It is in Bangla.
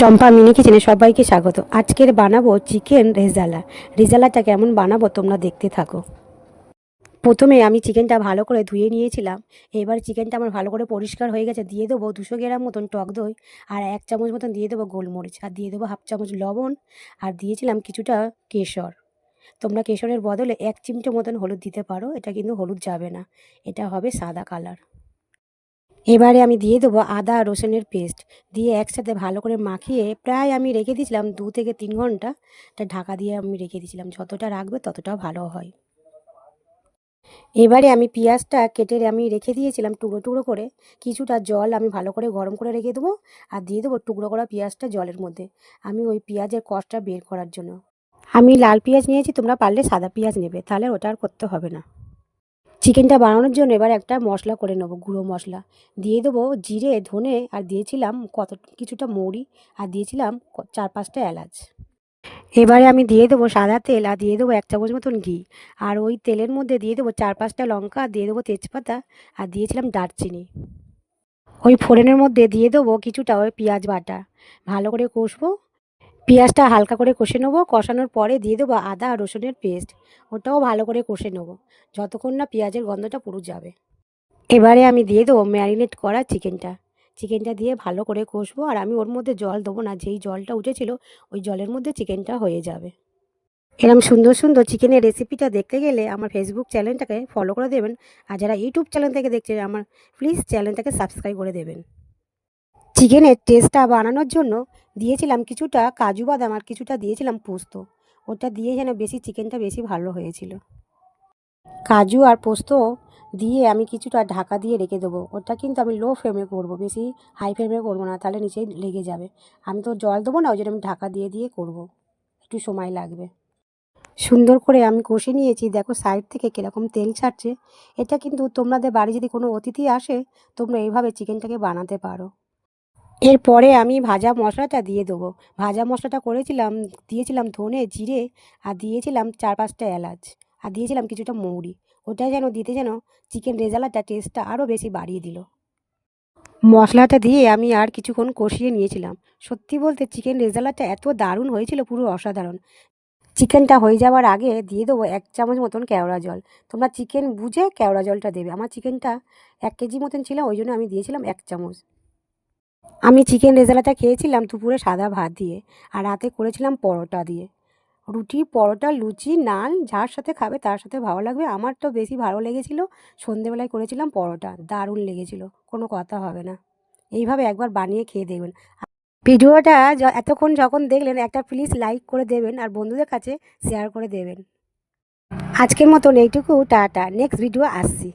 চম্পা মিনি কিচেনে সবাইকে স্বাগত। আজকের বানাবো চিকেন রেজালা। রেজালাটা কেমন বানাবো তোমরা দেখতে থাকো। প্রথমে আমি চিকেনটা ভালো করে ধুয়ে নিয়েছিলাম। এবার চিকেনটা আমার ভালো করে পরিষ্কার হয়ে গেছে। দিয়ে দেবো দুশো গ্রাম মতন টক দই আর এক চামচ মতন দিয়ে দেবো গোলমরিচ। আর দিয়ে দেবো হাফ চামচ লবণ। আর দিয়েছিলাম কিছুটা কেশর। তোমরা কেশরের বদলে এক চিমটে মতন হলুদ দিতে পারো। এটা কিন্তু হলুদ যাবে না। এটা হবে সাদা কালার। এবারে আমি দিয়ে দেবো আদা রসুনের পেস্ট। দিয়ে একসাথে ভালো করে মাখিয়ে প্রায় আমি রেখে দিয়েছিলাম দু থেকে তিন ঘণ্টা। এটা ঢাকা দিয়ে আমি রেখে দিয়েছিলাম। যতটা রাখবে ততটা ভালো হয়। এবারে আমি পেঁয়াজটা কেটে আমি রেখে দিয়েছিলাম টুকরো টুকরো করে। কিছুটা জল আমি ভালো করে গরম করে রেখে দেবো আর দিয়ে দেবো টুকরো করা পেঁয়াজটা জলের মধ্যে। আমি ওই পেঁয়াজের কষটা বের করার জন্য। আমি লাল পেঁয়াজ নিয়েছি, তোমরা পারলে সাদা পেঁয়াজ নেবে, তাহলে ওটা আর করতে হবে না। চিকেনটা বানানোর জন্য এবার একটা মশলা করে নেব, গুঁড়ো মশলা। দিয়ে দেবো জিরে, ধনে, আর দিয়েছিলাম কত, কিছুটা মৌরি, আর দিয়েছিলাম চার পাঁচটা এলাচ। এবারে আমি দিয়ে দেবো সাদা তেল, আর দিয়ে দেবো এক চামচ মতন ঘি। আর ওই তেলের মধ্যে দিয়ে দেবো চার পাঁচটা লঙ্কা, দিয়ে দেবো তেজপাতা, আর দিয়েছিলাম দারচিনি। ওই ফোড়নের মধ্যে দিয়ে দেবো কিছুটা ওই পেঁয়াজ বাটা। ভালো করে কষবো পেঁয়াজটা হালকা করে কষে নেব। কষানোর পরে দিয়ে দেবো আদা আর রসুনের পেস্ট। ওটাও ভালো করে কষে নেব। যতক্ষণ না পেঁয়াজের গন্ধটা পুরো যাবে। এবারে আমি দিয়ে দেবো ম্যারিনেট করা চিকেনটা। চিকেনটা দিয়ে ভালো করে কষবো আর আমি ওর মধ্যে জল দেবো না। যেই জলটা উঠেছিল, ওই জলের মধ্যে চিকেনটা হয়ে যাবে। এরম সুন্দর সুন্দর চিকেনের রেসিপিটা দেখতে গেলে আমার ফেসবুক চ্যানেলটাকে ফলো করে দেবেন। আর যারা ইউটিউব চ্যানেল থেকে দেখছেন, আমার প্লিজ চ্যানেলটাকে সাবস্ক্রাইব করে দেবেন। চিকেনের টেস্টটা বানানোর জন্য দিয়েছিলাম কিছুটা কাজু বাদাম আর কিছুটা দিয়েছিলাম পোস্ত। ওটা দিয়ে যেন বেশি চিকেনটা বেশি ভালো হয়েছিল। কাজু আর পোস্ত দিয়ে আমি কিছুটা ঢাকা দিয়ে রেখে দেবো। ওটা কিন্তু আমি লো ফ্লেমে করব, বেশি হাই ফ্লেমে করব না, তাহলে নিচেই লেগে যাবে। আমি তো জল দেবো না, ওই জন্য আমি ঢাকা দিয়ে দিয়ে করব। একটু সময় লাগবে। সুন্দর করে আমি কষে নিয়েছি। দেখো সাইড থেকে কীরকম তেল ছাড়ছে। এটা কিন্তু তোমাদের বাড়ি যদি কোনো অতিথি আসে, তোমরা এইভাবে চিকেনটাকে বানাতে পারো। এরপরে আমি ভাজা মশলাটা দিয়ে দেবো। ভাজা মশলাটা করেছিলাম, দিয়েছিলাম ধনে জিরে আর দিয়েছিলাম চার পাঁচটা এলাচ আর দিয়েছিলাম কিছুটা মৌরি। ওটা যেন দিতে যেন চিকেন রেজালাটা টেস্টটা আরও বেশি বাড়িয়ে দিল। মশলাটা দিয়ে আমি আর কিছুক্ষণ কষিয়ে নিয়েছিলাম। সত্যি বলতে চিকেন রেজালাটা এত দারুণ হয়েছিল, পুরো অসাধারণ। চিকেনটা হয়ে যাওয়ার আগে দিয়ে দেবো এক চামচ মতন কেওড়া জল। তোমরা চিকেন বুঝে কেওড়া জলটা দেবে। আমার চিকেনটা এক কেজি মতন ছিল, ওই জন্য আমি দিয়েছিলাম এক চামচ। আমি চিকেন রেজালাটা খেয়েছিলাম দুপুরে সাদা ভাত দিয়ে আর রাতে করেছিলাম পরোটা দিয়ে। রুটি, পরোটা, লুচি, নান, যার সাথে খাবে তার সাথে ভালো লাগবে। আমার তো বেশি ভালো লেগেছিল, সন্ধেবেলায় করেছিলাম পরোটা, দারুণ লেগেছিল, কোনো কথা হবে না। এইভাবে একবার বানিয়ে খেয়ে দেখবেন। ভিডিওটা এতক্ষণ যখন দেখলেন, একটা প্লিজ লাইক করে দেবেন আর বন্ধুদের কাছে শেয়ার করে দেবেন। আজকের মতন এইটুকু, টাটা নেক্সট ভিডিও আসছি।